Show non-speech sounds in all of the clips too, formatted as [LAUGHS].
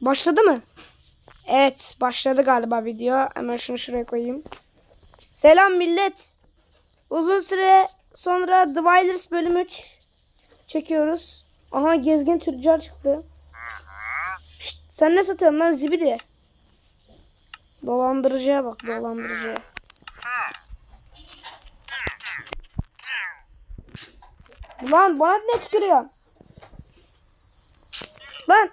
Başladı mı? Evet başladı galiba video. Hemen şunu şuraya koyayım. Selam millet. Uzun süre sonra The Wilders bölüm 3 çekiyoruz. Aha gezgin tüccar çıktı. Şşt, sen ne satıyorsun lan zibidi? Dolandırıcıya bak dolandırıcıya. Lan bana ne tükürüyor? Lan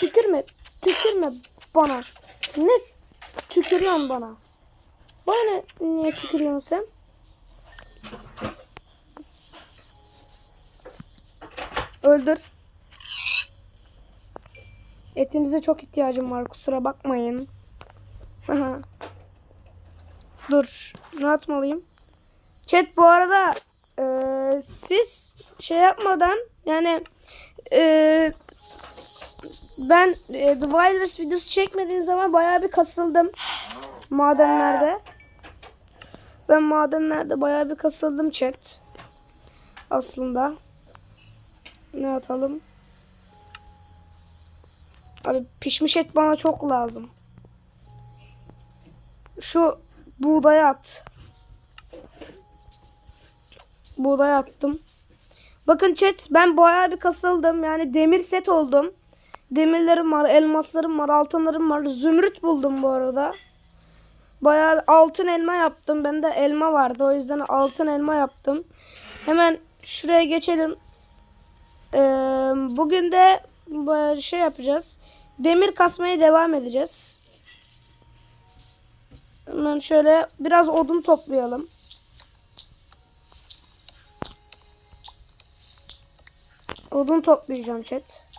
tükürme tükürme bana. Ne tükürüyorsun bana? Bana ne, niye tükürüyorsun sen? Öldür. Etinize çok ihtiyacım var kusura bakmayın. [LAUGHS] Dur. Ne atmalıyım? Chat bu arada eee, siz şey yapmadan yani eee, ben eee, The Wilders videosu çekmediğim zaman bayağı bir kasıldım madenlerde. Ben madenlerde bayağı bir kasıldım chat. Aslında. Ne atalım? Abi pişmiş et bana çok lazım. Şu buğdayı at. Buğday attım. Bakın chat ben bayağı bir kasıldım. Yani demir set oldum. Demirlerim var, elmaslarım var, altınlarım var. Zümrüt buldum bu arada. Bayağı altın elma yaptım. Bende elma vardı. O yüzden altın elma yaptım. Hemen şuraya geçelim. Ee, bugün de şey yapacağız. Demir kasmaya devam edeceğiz. Hemen şöyle biraz odun toplayalım. Odun toplayacağım chat.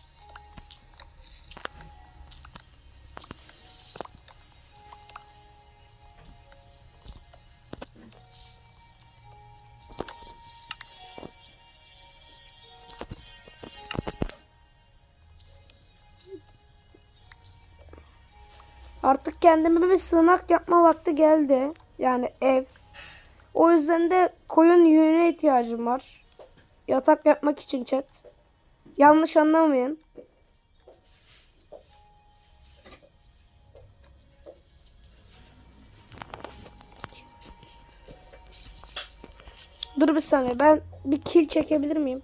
Artık kendime bir sığınak yapma vakti geldi. Yani ev. O yüzden de koyun yününe ihtiyacım var. Yatak yapmak için chat. Yanlış anlamayın. Dur bir saniye ben bir kill çekebilir miyim?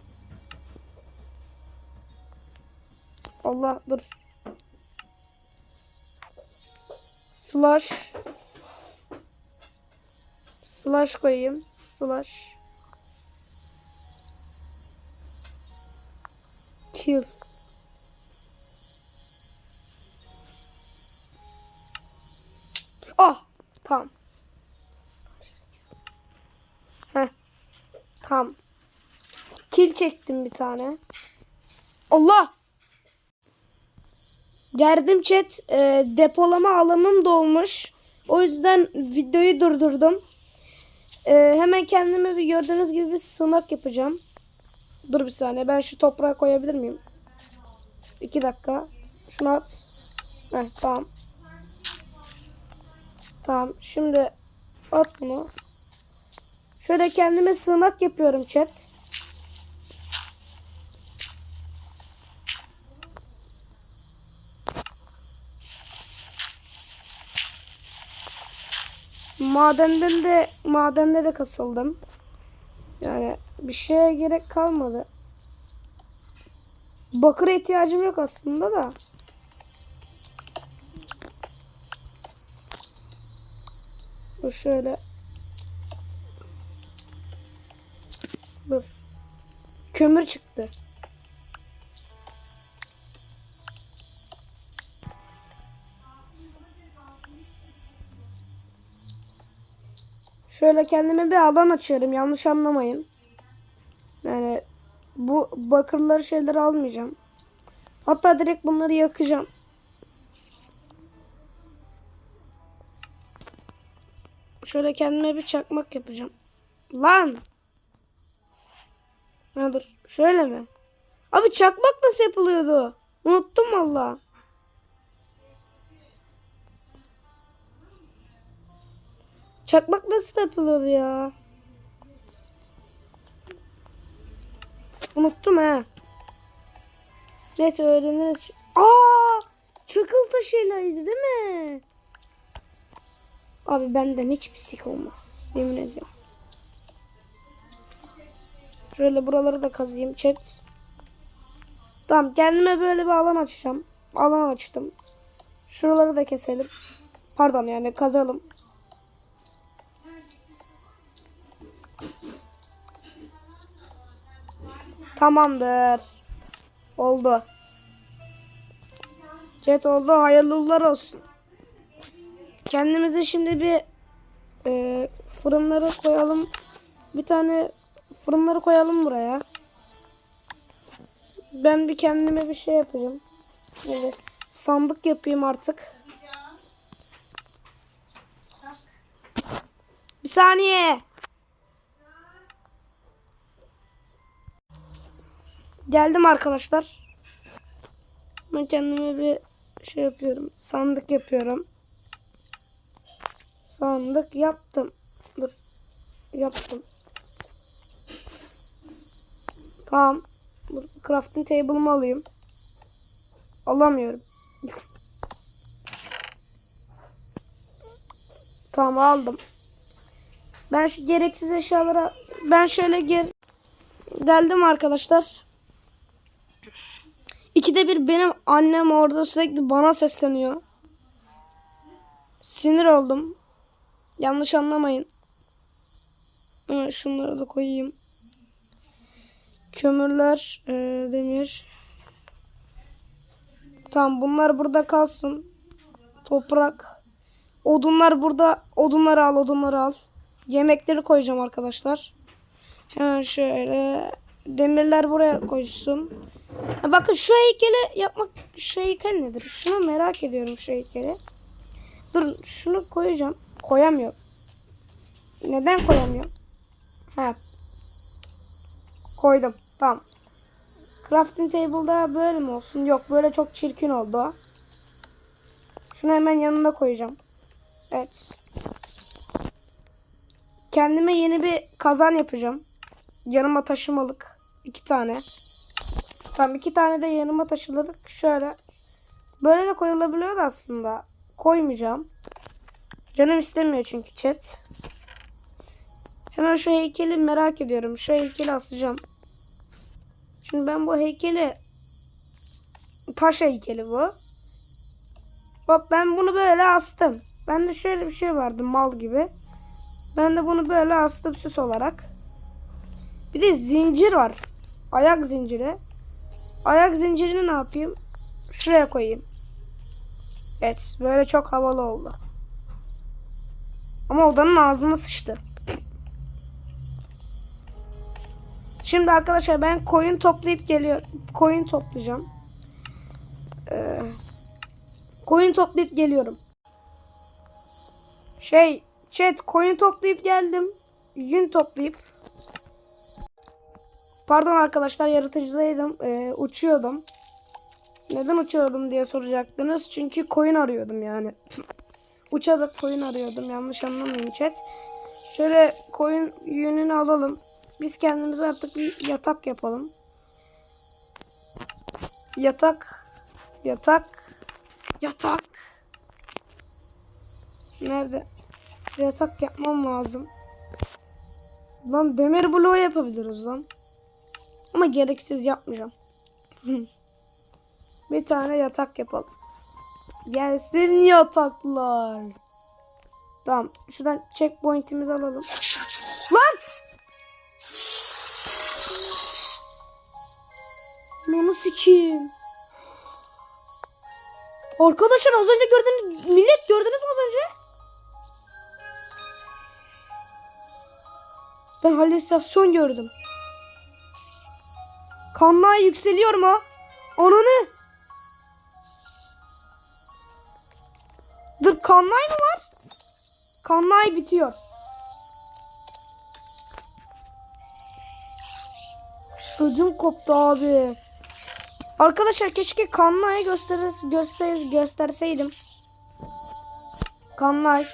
Allah dur. Slash Slash koyayım. Slash Kill. Ah, tamam. Heh. Tamam. Kill çektim bir tane. Allah! Geldim chat. E, depolama alanım dolmuş. O yüzden videoyu durdurdum. E, hemen kendime bir gördüğünüz gibi bir sığınak yapacağım. Dur bir saniye. Ben şu toprağa koyabilir miyim? İki dakika. Şunu at. Heh, tamam. Tamam. Şimdi at bunu. Şöyle kendime sığınak yapıyorum chat. Madenden de madende de kasıldım. Yani bir şeye gerek kalmadı. Bakıra ihtiyacım yok aslında da. Bu şöyle. Dur. Kömür çıktı. Şöyle kendime bir alan açıyorum. Yanlış anlamayın. Yani bu bakırları şeyleri almayacağım. Hatta direkt bunları yakacağım. Şöyle kendime bir çakmak yapacağım. Lan! Ha dur. Şöyle mi? Abi çakmak nasıl yapılıyordu? Unuttum valla. Çakmak nasıl yapılıyordu ya? Unuttum he. Neyse öğreniriz. Aa! Çakıl taşıylaydı değil mi? Abi benden hiç pislik olmaz. Yemin ediyorum. Şöyle buraları da kazıyım chat. Tamam kendime böyle bir alan açacağım. Alan açtım. Şuraları da keselim. Pardon yani kazalım. Tamamdır. Oldu. Chat oldu. Hayırlı uğurlar olsun. Kendimize şimdi bir e, fırınları koyalım. Bir tane fırınları koyalım buraya. Ben bir kendime bir şey yapacağım. Böyle sandık yapayım artık. Bir saniye. Geldim arkadaşlar. Ben kendime bir şey yapıyorum. Sandık yapıyorum. Sandık yaptım. Dur. Yaptım. Tamam. Dur, crafting table'ımı alayım. Alamıyorum. tamam aldım. Ben şu gereksiz eşyalara ben şöyle gel geldim arkadaşlar. İkide bir benim annem orada sürekli bana sesleniyor. Sinir oldum. Yanlış anlamayın. Hemen şunları da koyayım. Kömürler, e, demir. Tamam bunlar burada kalsın. Toprak. Odunlar burada. Odunları al, odunları al. Yemekleri koyacağım arkadaşlar. Hemen şöyle demirler buraya koysun. Ha bakın şu heykeli yapmak şu heykel nedir? Şunu merak ediyorum şu heykeli. Dur şunu koyacağım. Koyamıyorum. Neden koyamıyorum? Ha. Koydum. Tamam. Crafting table'da böyle mi olsun? Yok böyle çok çirkin oldu. Şunu hemen yanına koyacağım. Evet. Kendime yeni bir kazan yapacağım. Yanıma taşımalık. iki tane. Tamam iki tane de yanıma taşıladık. Şöyle. Böyle de koyulabiliyor da aslında. Koymayacağım. Canım istemiyor çünkü chat. Hemen şu heykeli merak ediyorum. Şu heykeli asacağım. Şimdi ben bu heykeli taş heykeli bu. Bak ben bunu böyle astım. Bende şöyle bir şey vardı mal gibi. Ben de bunu böyle astım süs olarak. Bir de zincir var. Ayak zinciri. Ayak zincirini ne yapayım? Şuraya koyayım. Evet böyle çok havalı oldu. Ama odanın ağzına sıçtı. Şimdi arkadaşlar ben koyun toplayıp geliyor. Koyun toplayacağım. Ee, koyun toplayıp geliyorum. Şey chat koyun toplayıp geldim. Yün toplayıp. Pardon arkadaşlar yaratıcıdaydım. Ee, uçuyordum. Neden uçuyordum diye soracaktınız. Çünkü koyun arıyordum yani. [LAUGHS] Uçarak koyun arıyordum. Yanlış anlamayın chat. Şöyle koyun yününü alalım. Biz kendimize artık bir yatak yapalım. Yatak. Yatak. Yatak. Nerede? Yatak yapmam lazım. Lan demir bloğu yapabiliriz lan. Ama gereksiz yapmayacağım. [LAUGHS] bir tane yatak yapalım. Gelsin yataklar. Tamam. Şuradan checkpoint'imizi alalım. Lan! Onu sikeyim. Arkadaşlar az önce gördünüz millet gördünüz mü az önce? Ben halüsinasyon gördüm. Kanlar yükseliyor mu? Ananı. Dur kanlay mı var? Kanlay bitiyor. Ödüm koptu abi. Arkadaşlar keşke Kanlay'ı gösterir, göster, gösterseydim. Kanlay.